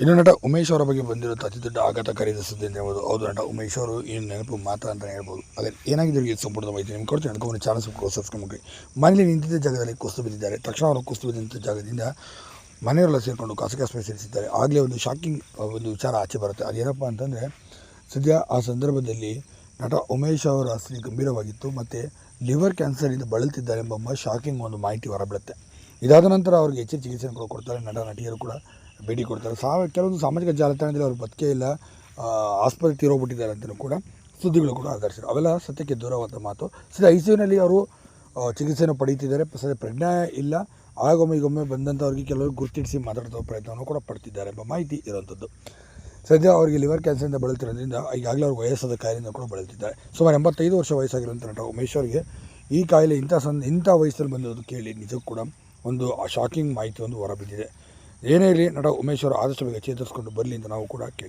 ಇನ್ನು ನಟ ಉಮೇಶ್ ಅವರ ಬಗ್ಗೆ ಬಂದಿರುವಂಥ ಅತಿ ದೊಡ್ಡ ಆಘಾತಕಾರಿ ಸುದ್ದಿ ಅಂತ ಹೇಳ್ಬೋದು. ಹೌದು, ನಟ ಉಮೇಶ್ ಅವರು ಏನು ನೆನಪು ಮಾತ್ರ ಅಂತ ಹೇಳ್ಬೋದು. ಆದರೆ ಏನಾಗಿದೆ ಈ ಸಂಪುಟದ ಮಾಹಿತಿ ನಿಮ್ಗೆ ಕೊಡ್ತೀನಿ. ಅನ್ಕೊಂಡು ಚಾನಲ್ ಸಬ್ಸ್ಕ್ರೈಬ್ ಮನೇಲಿ ನಿಂತಿದ್ದ ಜಾಗದಲ್ಲಿ ಕುಸ್ತು ಬಿದ್ದಿದ್ದಾರೆ. ತಕ್ಷಣ ಅವರು ಕುಸ್ತು ಬಿದ್ದಂಥ ಜಾಗದಿಂದ ಮನೆಯವರೆಲ್ಲ ಸೇರಿಕೊಂಡು ಖಾಸಗಿ ಆಸ್ಪತ್ರೆ ಸೇರಿಸಿದ್ದಾರೆ. ಆಗಲೇ ಒಂದು ಶಾಕಿಂಗ್ ಒಂದು ವಿಚಾರ ಆಚೆ ಬರುತ್ತೆ. ಅದೇನಪ್ಪ ಅಂತಂದರೆ, ಸದ್ಯ ಆ ಸಂದರ್ಭದಲ್ಲಿ ನಟ ಉಮೇಶ್ ಅವರ ಆಸ್ತಿ ಗಂಭೀರವಾಗಿತ್ತು. ಮತ್ತು ಲಿವರ್ ಕ್ಯಾನ್ಸರಿಂದ ಬಳಲ್ತಿದ್ದಾರೆ ಎಂಬ ಶಾಕಿಂಗ್ ಒಂದು ಮಾಹಿತಿ ಹೊರಬೀಳುತ್ತೆ ಇದಾದ ನಂತರ ಅವ್ರಿಗೆ ಹೆಚ್ಚಿನ ಚಿಕಿತ್ಸೆಯನ್ನು ಕೂಡ ಕೊಡ್ತಾರೆ. ನಟ, ನಟಿಯರು ಕೂಡ ಭೇಟಿ ಕೊಡ್ತಾರೆ. ಸಾವ ಕೆಲವೊಂದು ಸಾಮಾಜಿಕ ಜಾಲತಾಣದಲ್ಲಿ ಅವರು ಬದುಕೇ ಇಲ್ಲ ಆಸ್ಪತ್ರೆ ತೀರೋಗ್ಬಿಟ್ಟಿದ್ದಾರೆ ಅಂತಲೂ ಕೂಡ ಸುದ್ದಿಗಳು ಕೂಡ ಆಧರಿಸಿದ್ರು ಅವೆಲ್ಲ ಸತ್ಯಕ್ಕೆ ದೂರವಾದ ಮಾತು. ಸದ್ಯ ಐ ಸಿ ಯುನಲ್ಲಿ ಅವರು ಚಿಕಿತ್ಸೆಯನ್ನು ಪಡೀತಿದ್ದಾರೆ ಸದ್ಯ ಪ್ರಜ್ಞೆ ಇಲ್ಲ. ಆಗೊಮ್ಮೆ ಈಗೊಮ್ಮೆ ಬಂದಂಥವ್ರಿಗೆ ಕೆಲವರು ಗುರುತಿಡಿಸಿ ಮಾತಾಡ್ತೋ ಪ್ರಯತ್ನವನ್ನು ಕೂಡ ಪಡ್ತಿದ್ದಾರೆ ಎಂಬ ಮಾಹಿತಿ ಇರುವಂಥದ್ದು ಸದ್ಯ ಅವರಿಗೆ ಲಿವರ್ ಕ್ಯಾನ್ಸರಿಂದ ಬಳಲ್ತಿರೋದ್ರಿಂದ ಈಗಾಗಲೇ ಅವ್ರು ವಯಸ್ಸಾದ ಕಾಯಿಲೆಯಿಂದ ಕೂಡ ಬಳಲ್ತಿದ್ದಾರೆ ಸುಮಾರು ಎಂಬತ್ತೈದು ವರ್ಷ ವಯಸ್ಸಾಗಿರುವಂಥ ನಟ ಉಮೇಶ್ ಅವರಿಗೆ ಈ ಕಾಯಿಲೆ ಇಂಥ ಸಂ ಇಂಥ ವಯಸ್ಸಲ್ಲಿ ಬಂದಿರೋದು ಕೇಳಿ ನಿಜಕ್ಕೂ ಕೂಡ ಒಂದು ಶಾಕಿಂಗ್ ಮಾಹಿತಿ ಒಂದು ಹೊರಬಿದ್ದಿದೆ ಏನೇ ಇರಲಿ ನಟ ಉಮೇಶ್ವರ ಆದಷ್ಟು ಬೇಗ ಚೇತರಿಸ್ಕೊಂಡು ಬರಲಿ ಅಂತ ನಾವು ಕೂಡ ಕೇಳಿ